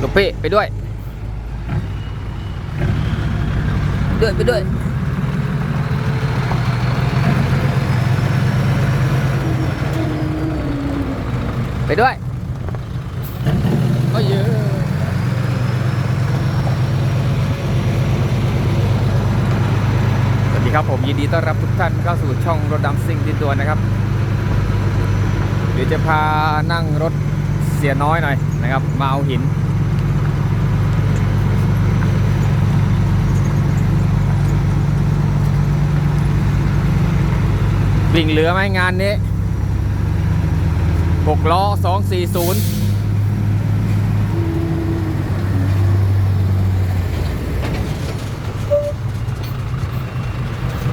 ลูกพี่ไปด้วย ด้วยไปด้วยไปด้วยก็เยอะสวัสดีครับผมยินดีต้อนรับทุกท่านเข้าสู่ช่องรถดำซิ่งดินตัวนะครับ เดี๋ยวจะพานั่งรถเสียน้อยหน่อยนะครับ มาเอาหิน วิ่งเหลือไหมงานนี้6ล้อ240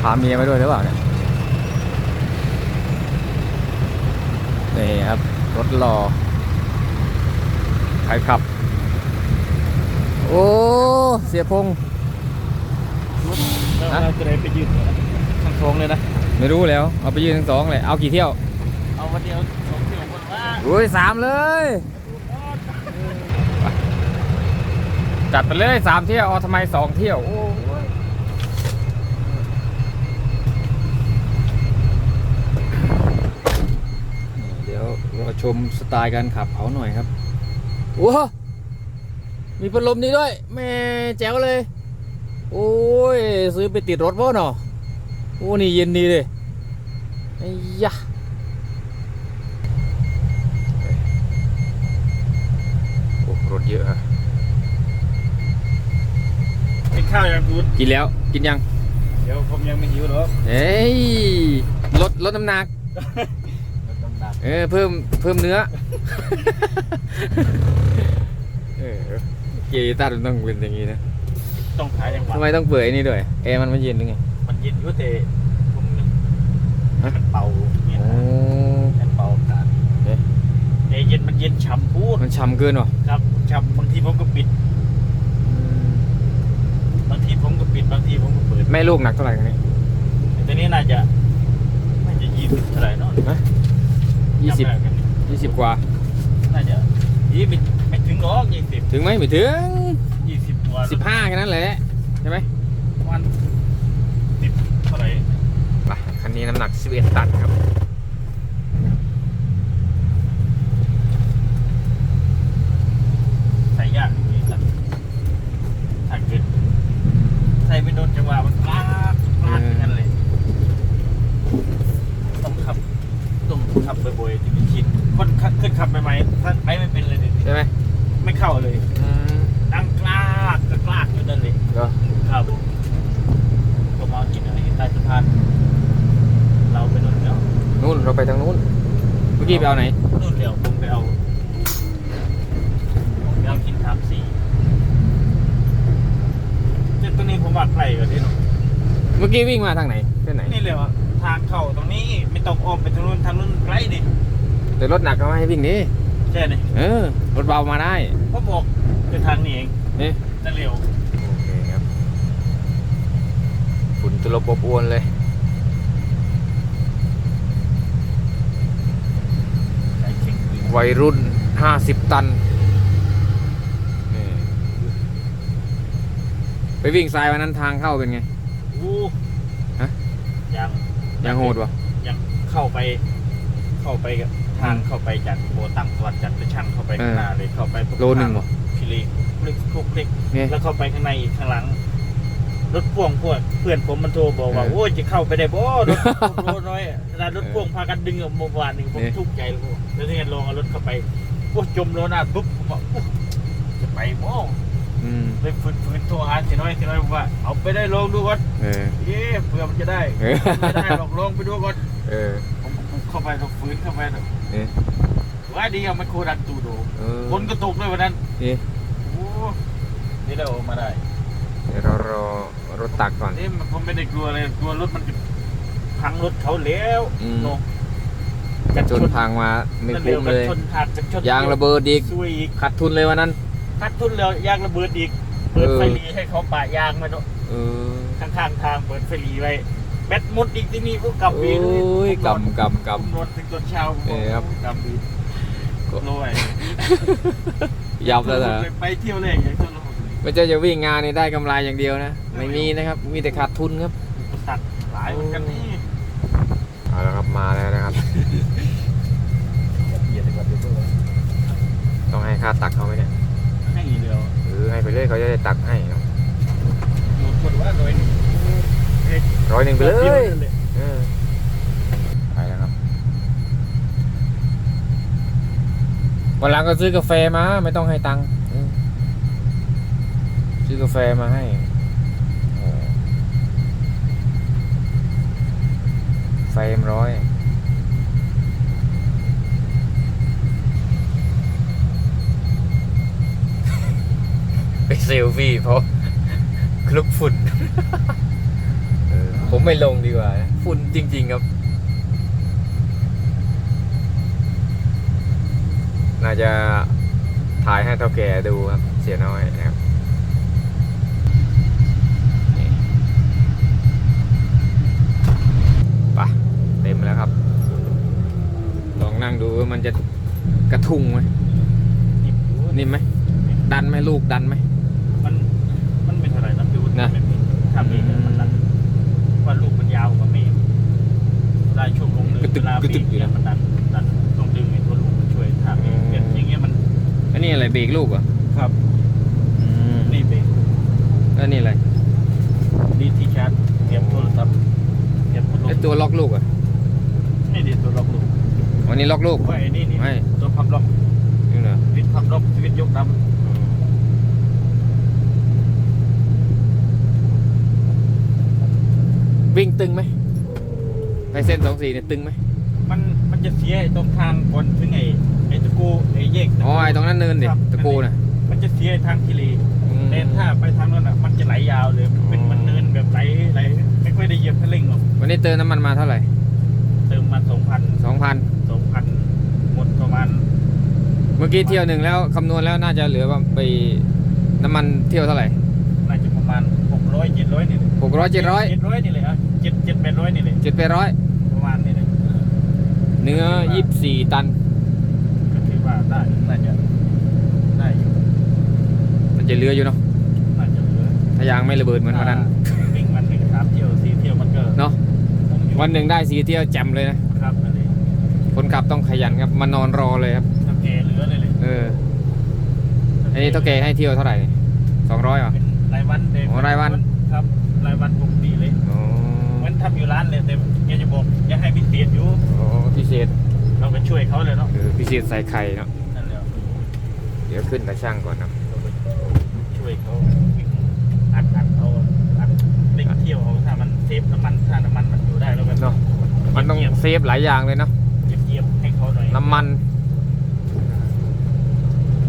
พาเมียมาด้วยหรือเปล่าเนี่ยนี่ครับ รถรอใครขับ โอ้ เสียพงษ์แล้วฮะเราจะได้ไปยืนข้างโค้งเลยนะ ไม่รู้แล้ว เอาไปยืนทั้งสองเลย เอากี่เที่ยว เอาวันเดียวสองเที่ยวคนว่าอุ้ยสามเลย จัดไปเลยสามเที่ยวเอาทำไมสองเที่ยวโอ้ยเดี๋ยวเราชมสไตล์การขับเขาหน่อยครับว้ามีพัดลมนี้ด้วยแม่แจ๋วเลย โอ้ย ซื้อไปติดรถวะเนาะโอ้นี่เย็นดีเลยไอ้ยะโอ้รถเยอะอะกินข้าวยังกูดกินแล้วกินยัง เดี๋ยวผมยังไม่หิวหรอกเอ้ยลดลดน้ำหนัก ต้องดักเออเพิ่มเพิ่มเนื้อ เออกีตาร์มันต้องเป็นอย่างนี้นะต้องขายยังหวะทำไมต้องเปิดไอ้นี่ด้วยแอร์มันไม่เย็นหรือไงมันเย็นอยู่แต่ผมให้มันเป่าเนี่ยโอ้นะให้มันเป่าอากาศเอ๊ะแต่เย็นมันเย็นฉ่ำพูดมันช้ำเกินวะครับฉ่ำบางทีผมก็ปิด บางทีผมก็ปิดบางทีผมก็เปิดแม่ลูกหนักเท่าไหร่กันนี้แต่นี้น่าจะน่าจะยี่สิบเท่าไหร่เนาะยี่สิบจำได้กันยี่สิบกว่า น่าจะยี่ไม่ไม่ถึงหรอกยี่สิบถึงไหมไม่ถึงยี่สิบกว่าสิบห้าแค่นั้นแหละใช่ไหมประมาณสิบเท่าไหร่ ไปคั นนี้น้ำหนัก 11 ตันครับ ใส่ยากอย่างนี้ครับถ้าเกิดใส่ไม่โดนจังหวะมันลากลากอย่างนั้นเลย ต้องขับต้องขับบ่อยๆถึงจะชินคนขับขึ้นขับใหม่ๆถ้าไปไม่เป็นเลยเดี๋ยวนี้ ใช่ไหม ไม่เข้าเลย อืม ดังกลากกลากอยู่นั่นเลย ก็ ครับก็มากินอะไรใต้สะพานเราไปนู่นแล้ว นู่นเราไปทางนู้น เมื่อกี้ไปเอาไหน นู่นเดี๋ยวผมไปเอาผมไปเอากินทามสี่จุดตรงนี้ผมว่าไกลกว่าที่นู่น เมื่อ กี้วิ่งมาทางไหนเส้นไหน นี่เลยว่าทางเข้าตรงนี้ไม่ต้องอ้อมไปทางนู้นทางนู้นไกลดิแต่รถหนักเขาไม่ให้วิ่งนี่ใช่ไหมเออ รถเบามาได้ก็บอกคือทางนี้เองนี่นั่นเร็วโอเคครับ ฝุ่นตลบอบอวนเลยใส่เข่งดีวัยรุ่น 50 ตันนี่ไปวิ่งทรายวันนั้นทางเข้าเป็นไง อู้ฮะยัง ยังโหดวะยังเข้าไป เข้าไปกับทางเข้าไปจากโบตั้งสวัสดิ์จันทร์ไปช่างเข้าไปข้างหน้าเลยเข้าไปตรงโลหนึ่งวะพิลีคลิกคลุกคลิกเนี่ยแล้วเข้าไปข้างในอีกข้างหลังรถพ่วงพวกเพื่อนผมมันโทรบอกว่าเออโอ้ยจะเข้าไปได้บ่รถรถน้อยอะขนาดรถพ่วงพากันดึงออกเมื่อวานหนึ่งผมเนี่ยทุกข์ใจเลยพวกแล้วที่เงินลงเอารถเข้าไปโอ้ยจมโลหน้าปุ๊บผมบอกโอ้ยจะไปบ่ อืมเลยฝืนฝืนโทรหาเสียน้อยเสียน้อยบอกว่าเอาไปได้ลองดูก่อนเออ เอ๊ะเผื่อมันจะได้เออ ไม่ได้หรอกลองไปดูก่อนเออ ผมผมเข้าไปก็ฝืนเข้าไปเถอะนี่ว่าดีเอาไมโครดันตูโดเออฝนก็ตกด้วยวันนั้นนี่โอ้นี่เราออกมาได้เดี๋ยวเรารอรถตักก่อน นี่มันผมไม่ได้กลัวเลยกลัวรถมันจะพังรถเขาแล้วอืมโนกระชนพังมาไม่นั่นคุ้มกัเลย ชนขาดกันชนยางระเบิดอีกซวยอีกขาดทุนเลยวันนั้น คัดทุนแล้วยางระเบิดอีก เปิดเออไฟหลีให้เขาปะยางมาเนอะเออข้างๆทางเปิดไฟหลีไว้แบตหมดอีกที่นี่พวกกำโอ้วีเลยยผมนอนกำกำกผมนอนถึงตอนเช้าผมเออครับกำวีำโลไอ้ยับแล้วเหรอไปเที่ยวเลยอย่างเงี้ยก็โลไม่ใช่จะวิ่งงานนี่ได้กำไรอย่างเดียวนะ ไม่มีนะครับ มีแต่ขาดทุนครับอุปสรรคหลายเหมือนกันนี่เอาละครับมาแล้วนะครับเหยียดกว่าเดิมต้องให้ค่าตักเขาไหมเนี่ย ให้เดียวหรือให้ไปเรื่อยเขาจะได้ตักให้เนาะหมดหมดว่าโดยร้อยหนึ่งไปเลยเออไปแล้วครับวันหลังก็ซื้อกาแฟมา ไม่ต้องให้ตังค์อืมซื้อกาแฟมาให้โอ้ไฟเอ็มร้อย เซลฟี่เพราะคลุกฝุ่นผมไม่ลงดีกว่า ฝุ่นจริง ๆ ครับ น่าจะถ่ายให้เท่าแก่ดูครับ เสียน้อยนะครับนี่ไปะเต็มแล้วครับ ลองนั่งดูว่ามันจะกระทุ้งไหมนิ่มไหมดันไหมลูกดันไหม มันมันเป็นเท่าไหร่ นะพี่วุฒินะแบบนี้ถ้ามีเนี่ยมันดันว่าลูกมันยาวกว่าเมฆเวลาช่วงลงเนินกระตึกเวลากระตึบีกบอยู่เนี่ยนะมันดันดันต้องดึงไอ้ตัวลูกมันช่วยถ้าเบรกอืมเป็นอย่างเงี้ยมันอันนี้อะไรเบรกลูกเหรอครับอืมนี่เบรกแล้วนี่อะไรดีที่ชาร์จเก็บโทรศัพท์เก็บพัดลไอมตัวล็อกลูกเหรอะนี่ดิตัวล็อกลูกวันนี้ล็อกลูก ว่าไอ้นี่นี่ไม่ ตัวพับล็อกนี่เหรอสวิตช์พับล็อกสวิตช์ยกด วิ่งตึงไหมไปเส้นสองสี่เนี่ยตึงไหมำมันมันจะเสียไอ้ตรงทางก่อนถึงไอ้ไอ้ตะกูไอ้แยกอ๋อไอตรงนั้นเนินดิครับตะกูน่ะมันจะเสียไอ้ทางกิเลอืม แต่ถ้าไปทางนั้นอะมันจะไหลยาวเลยเป็นอ๋อ มันเนินแบบไหลไหลไม่ค่อยได้เหยียบคันเร่งหรอกวันนี้เติมน้ำมันมาเท่าไหร่เติมมาสองพันสองพันสองพันหมดประมาณเมื่อกี้เที่ยวหนึ่งแล้วคำนวณแล้วน่าจะเหลือว่าไปน้ำมันเที่ยวเท่าไหร่น่าจะประมาณหกร้อยเจ็ดร้อยนี่แหละหกร้อยเจ็ดร้อย เจ็ดร้อยนี่เลยอะ เจ็ดเจ็ดแปดร้อยนี่เลยเจ็ดแปดร้อยประมาณนี่เลยเนื้อยี่สิบสี่ตัน ก็ถือว่าได้น่าจะได้อยู่มันจะเหลืออยู่เนาะน่าจะเหลือถ้ายางไม่ระเบิดเหมือนวันนั้นวิ่งวันหนึ่งสามเที่ยวสี่เที่ยวมันก็เนาะคงอยู่วันหนึ่งได้สี่เที่ยวแจ่มเลยนะครับนั่นเองคนขับต้องขยันครับมานอนรอเลยครับถ้าแกเหลือเลยเลยเอออันนี้เท่าแกให้เที่ยวเท่าไหร่สองร้อยเหรอเป็นรายวันเด็อ๋อรายวัน ครับรายวันปก ทำอยู่ร้านเลยแต่แกจะบอกอยังให้พิเศษอยู่อ๋อพิเศษเราไปช่วยเขาเลยเนาะเออพิเศษใส่ไข่เนาะนั่นแหละเดี๋ยวขึ้นตาช่างก่อนนะเราไปช่วยเขาวิ่งอัดอัดเอาอัดเร่งเที่ยวเอาถ้ามันเซฟน้ำมันถ้าน้ำมันมันอยู่ได้แล้วแบบเนาะมันต้องเซฟหลายอย่างเลยเนาะเยียบเยียบๆให้เขาหน่อยน้ำมัน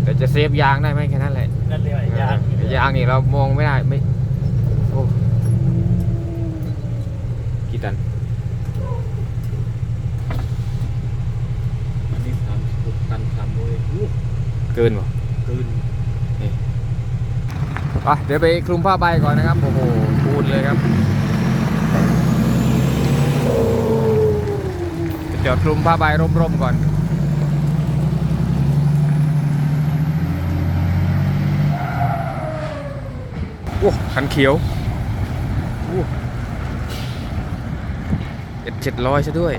แต่จะเซฟยางได้ไหมแค่นั้นแหละนั่นเรียกว่ายางเออยางนี่เรามองไม่ได้ไม่โอ้ กี่ตัน อันนี้สามหกตันสามโลเลยอู้เกินป่ะเกินไปเดี๋ยวไปคลุมผ้าใบก่อนนะครับ โอ้โหพูดเลยครับจะจอดคลุมผ้าใบร่มๆก่อนโอ้คันเขียวโอ้ เอ็ดเจ็ดร้อยซะด้วย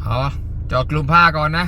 เอาจอดกลุ่มผ้าก่อนนะ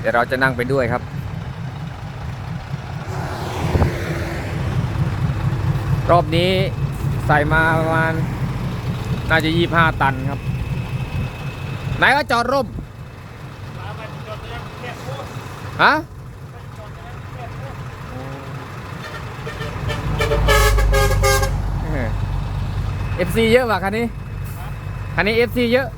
เดี๋ยวเราจะนั่งไปด้วยครับ รอบนี้ใส่มาประมาณน่าจะยี่ห้าตันครับ ไหนก็จอดร่มฮะเอฟซีเยอะว่ะคันนี้ คันนี้เอฟซีเยอะ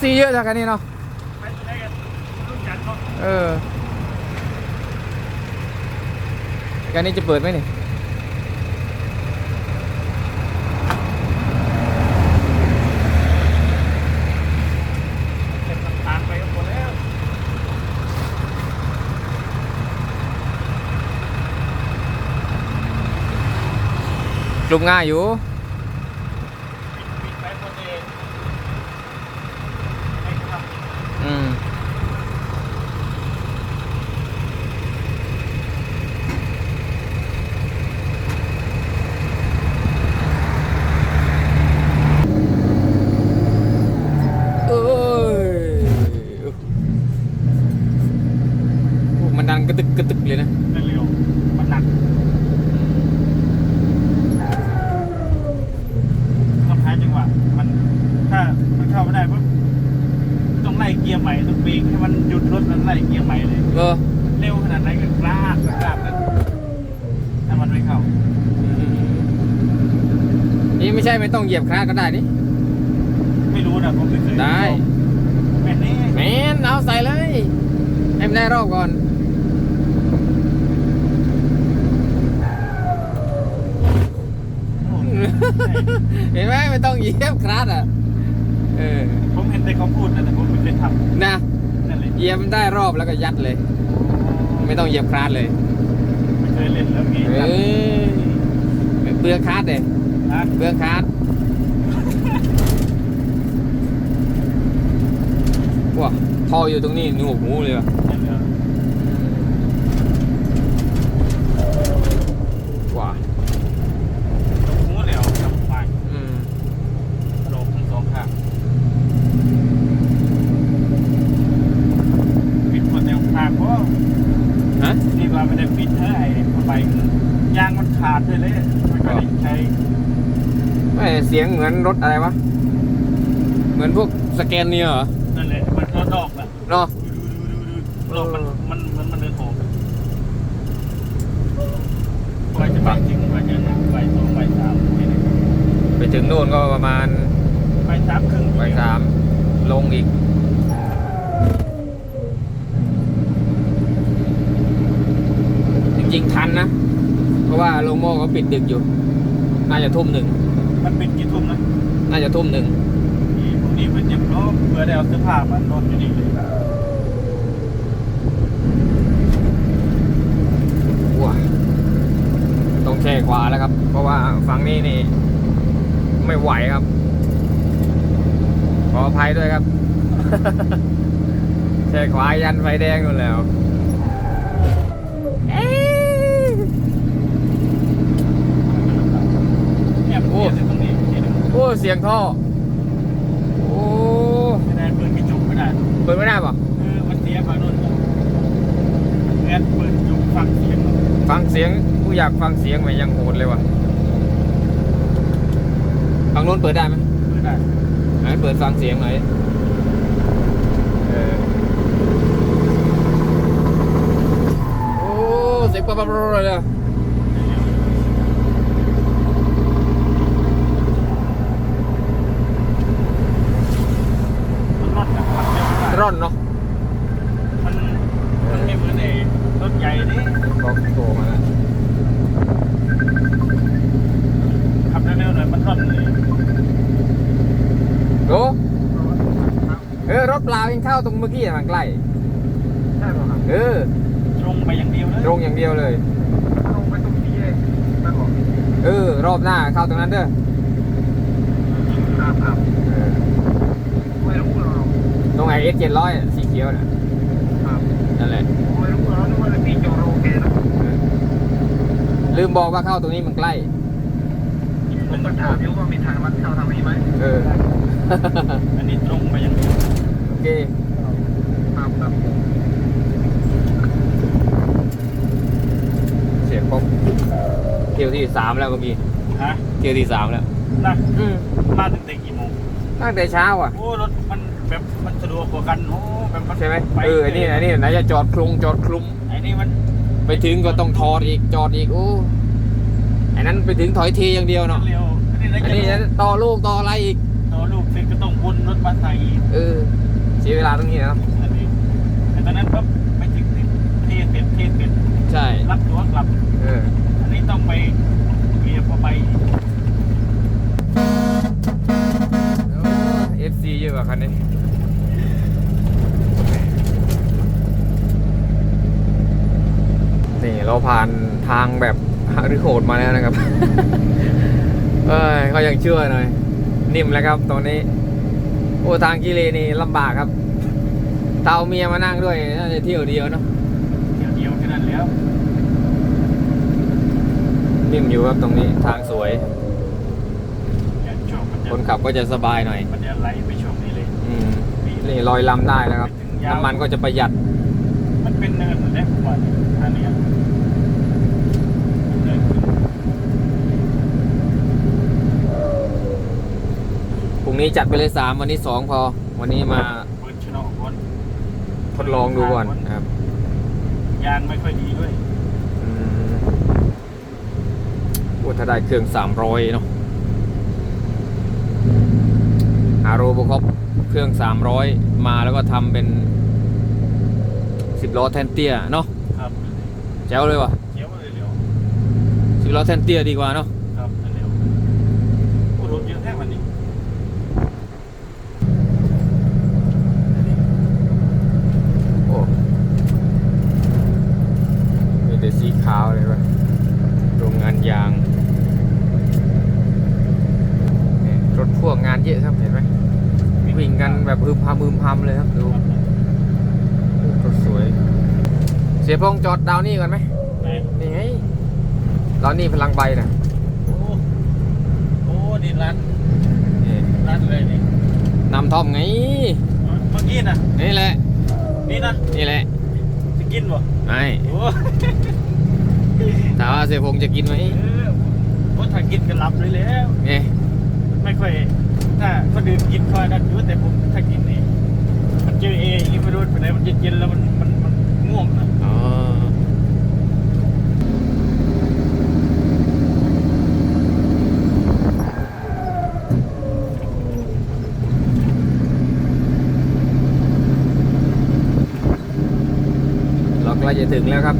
FC เยอะจากคันนี้เนาะไปตัวไหนกันรู้จักเนาะเออการนี้จะเปิดไหมนี่เก็บน้ำตาลไปก็หมดแล้วกลุ่มง่ายอยู่ ปิดปิดไปหมดเลยให้ทำ อืม เอ้ยโอ้มันดังกระตึกกระตึกเลยนะ เร็วๆมันหนักต้องหาจังหวะมันถ้ามันเข้าไม่ได้ปุ๊บต้องไล่เกียร์ใหม่ต้องเบรกให้มันหยุดรถแล้วไล่เกียร์ใหม่เลย เออ เร็วขนาดไหนก็กล้ากกล้ากันถ้ามันไม่เข้า นี่ ไม่ใช่ไม่ต้องเหยียบคลาสก็ได้นี่ไม่รู้นะผมไม่เคยได้แม่นี่แมนเอาใส่เลยให้มันได้รอบก่อนโอ้โหเห็นไหมไม่ต้องเหยียบคลาสอะเออผมเห็นแต่เขาพูดนะแต่ผมไม่เคยทนะำนั่นเลยเหยียบมันได้รอบแล้วก็ยัดเลย ไม่ต้องเหยียบคลาสเลยไม่เคยเล่นแล้วมีเอ้ยเปลืองคลาสเลยนะ เปลืองคลาสว้าท่ออยู่ตรงนี้หนวกหูเลยว่ะนั่นเลยว้าหูเหลวกับไฟอืมโลกทั้งสองข้างปิดหมดแนวทางเพราะฮะนี่ว่าไม่ได้ปิดเท่าไหร่ผ้าใบยางมันขาดเลยเลยมันก็เลยใช้ ไม่ เสียงเหมือนรถอะไรวะ เหมือนพวกสแกนเนียเหรอนั่นแหละมันตัวดอกน่ะเนาะโลกมันมันมันมันเดินโหงกว่าจะไปถึงกว่าจะไปสองไปสามนี่นะไปถึงโน่นก็ประมาณไปสามครึ่งบ่ายสามลงอีกจริงๆทันนะ เพราะว่าโรงโม่เขาปิดดึกอยู่ น่าจะทุ่มหนึ่ง มันเป็นกี่ทุ่มนะน่าจะทุ่มหนึ่งนี่พวกนี้มันเจ็บล้อเพื่อได้เอาเสื้อผ้ามันนอนอยู่นี่เลยว้าต้องแช่ขวาแล้วครับ เพราะว่าฝั่งนี้นี่ ไม่ไหวครับ ขออภัยด้วยครับ แช่ขวายันไฟแดงนู่นแล้วเอ๊ะ เนี่ยมันเสียอยู่ตรงนี้นี่นะ โอ้ เสียงท่อ โอ้ไม่ได้เปิดกระจกไม่ได้เปิดไม่ได้ป่ะเออมันเสียฝั่งนู้นแอนเปิดกระจกฟังเสียงฟังเสียงกูอยากฟังเสียงไหมยังโหดเลยว่ะฝั่งโน้นเปิดได้ไหมไม่ได้ไหนเปิดฟังเสียงหน่อยเออโอ้เสียงปั๊บปั๊บปั๊บเลยอะ มันรอดกับขับเร็วได้ร่อนเนาะมันมันไม่เหมือนไอ้รถใหญ่นี่บอกโตมาแล้วขับเร็วๆหน่อยมันร่อนเลยโตเออรถเปล่ายังเข้าตรงเมื่อกี้อะมันใกล้ใช่ป่ะครับเออตรงไปอย่างเดียวเลยตรงอย่างเดียวเลยตรงไปตรงนี้เลยไม่บอกเออรอบหน้าเข้าตรงนั้นเด้อครับครับ เออ ไม่รู้หรอก ตรงไหนเอสเจ็ดร้อยสีเขียวน่ะครับนั่นแหละไม่รู้หรอกนึกว่าพี่โจโรเกนะลืมบอกว่าเข้าตรงนี้มันใกล้ ผมก็ถามอยู่ว่ามีทางลัดเข้าทางนี้ไหมเออ อันนี้ตรงไปอย่างเดียวโอเคครับครับเสียงป๊อกเที่ยวที่สามแล้วเมื่อกี้ฮะเที่ยวที่สามแล้วเนะอืมมาตั้งแต่กี่โมงตั้งแต่เช้าอะ โอ้รถมัน แบบมันสะดวกกว่ากันโอ้แบบมันใช่ไหมปเออไอ้นี่ไอ้นี่ไหนจะจอดคลุงจอดคลุม ไอ้นี่มันไปถึงก็ต้องทอดอีกจอดอีกโอ้ไอ้นั้นไปถึงถอยทีอย่างเดียวเนาะเร็วอันนี้อันนี้จะต่อลูกต่ออะไรอีกต่อลูกเสร็จก็ต้องวนรถบัสไทยอีกเออเสียเวลาตรงนี้นะอันนี้แต่ตอนนั้นปั๊บไปถึงเทเสร็จเทเสร็จใช่รับตัวกลับเอออันนี้ต้องไปเบียร์พอไปเอฟซีเยอะกว่าคันนี้ นี่ เราผ่านทางแบบหารือโหดมาแล้วนะครับ เอ้ยเขายังเชื่อหน่อย นิ่มแล้วครับตรงนี้ โอ้ทางกิเลนี่ลำบากครับ เตาเมียมานั่งด้วยน่าจะเที่ยวเดียวเนาะเที่ยวเดียวแค่นั้นแล้วนิ่มอยู่ครับตรงนี้ทางสวยอย่างชอบมันจะคนขับก็จะสบายหน่อยมันจะไหลไปช่วงนี้เลยอืมนี่ลอยลำได้แล้วครับน้ำมันก็จะประหยัด มันเป็นเนินเหมือนแรกผมว่าอันเนี้ยเนินขึ้น พรุ่ง นี้จัดไปเลยสามวันนี้สองพอ วันนี้มาเปิดชะโนก่อนทดลองดูก่อนนะครับ ยางไม่ค่อยดีด้วยอืมโอ้ถ้าได้เครื่องสามร้อยเนาะอาโรบคอปเครื่องสามร้อยมาแล้วก็ทำเป็นสิบล้อแทนเตี้ยเนาะครับแจ๋วเลยวะเขียวเลยเร็วสิบล้อแทนเตี้ยดีกว่าเนาะ ครับเร็วโอ้รถเยอะแท้วันนี้ โอ้มีแต่สีขาวเลยวะโรงงานยางนี่ รถพ่วงงานเยอะครับเห็นไหมวิ่งกันแบบพึมพำพึมพำเลยครับดูครับรถสวย เสียพงษ์จอดดาวนี่ก่อนไหมไหนนี่ไงดาวนี่พลังใบนะโอ้โอ้นี่ร้านนี่ร้านอะไรนี่นำท่อมไงเมื่อกี้นะนี่แหละนี่นะนี่แหละจะกินบ่ไม่โอ้ถามว่าเสียพงษ์จะกินไหมเออโอ้ถ้ากินก็หลับเลยแล้วนี่ ไม่ค่อยถ้าคนอื่นกินคอยนั่นอยู่แต่ผมถ้ากินนี่มันเจอเออย่างนี้ไม่รู้ไปไหนมันเย็นๆแล้วมันมันมันง่วงนะอ๋อเราใกล้จะถึงแล้วครับ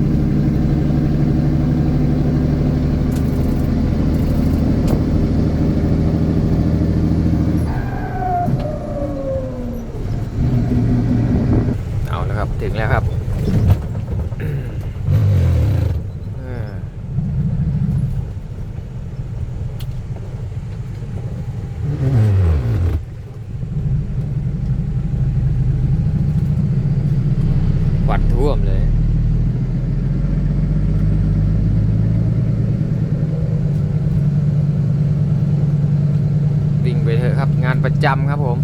เอาแล้วครับ ถึงแล้วครับ เออค วันท่วมเลย วิ่งไปเถอะครับ งานประจำครับผม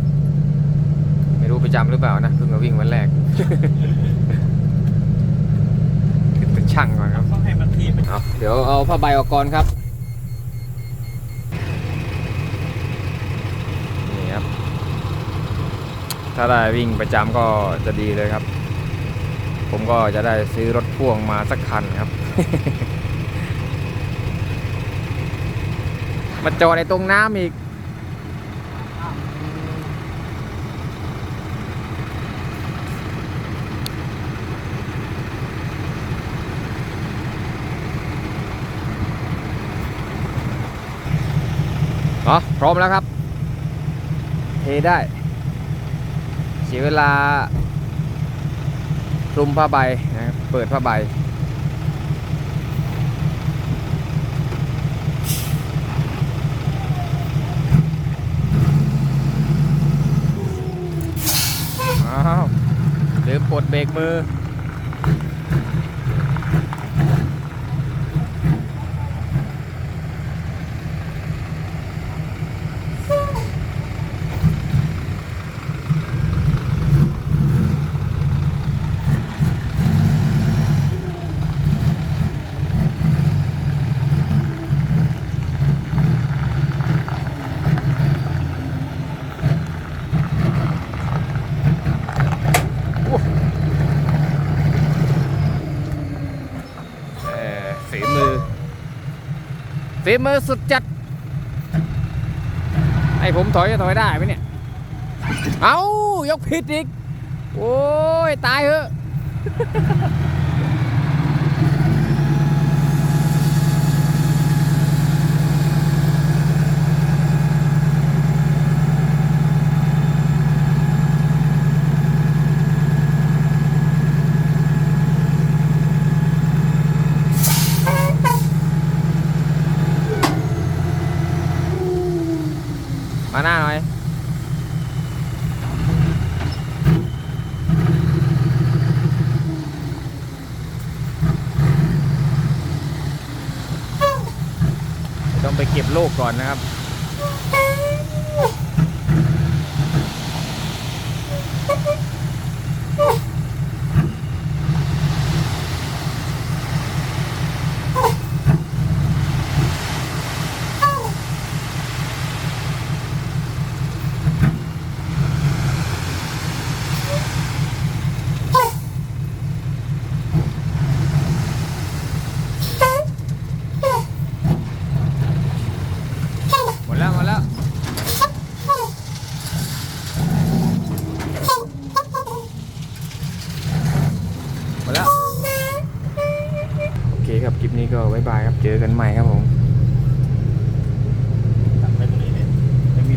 ไม่รู้ประจำหรือเปล่านะเพิ่งมาวิ่งวันแรกขึ้นเป็นช่างก่อนครับต้องให้มันทีไปเอาเดี๋ยวเอาผ้าใบออกก่อนครับนี่ครับถ้าได้วิ่งประจำก็จะดีเลยครับ ผมก็จะได้ซื้อรถพ่วงมาสักคันครับ มาจอดในตรงน้ำอีก อ๋อ พร้อมแล้วครับ เทได้ เสียเวลา คลุมผ้าใบนะครับเปิดผ้าใบ อ้าวลืมปลดเบรกมือ ฝีมือสุดจัด ให้ผมถอยจะถอยได้ไหมเนี่ย เอายกผิดอีก โอ้ย ตายเหอะ มาหน้าหน่อย ต้องไปเก่อนนะครับ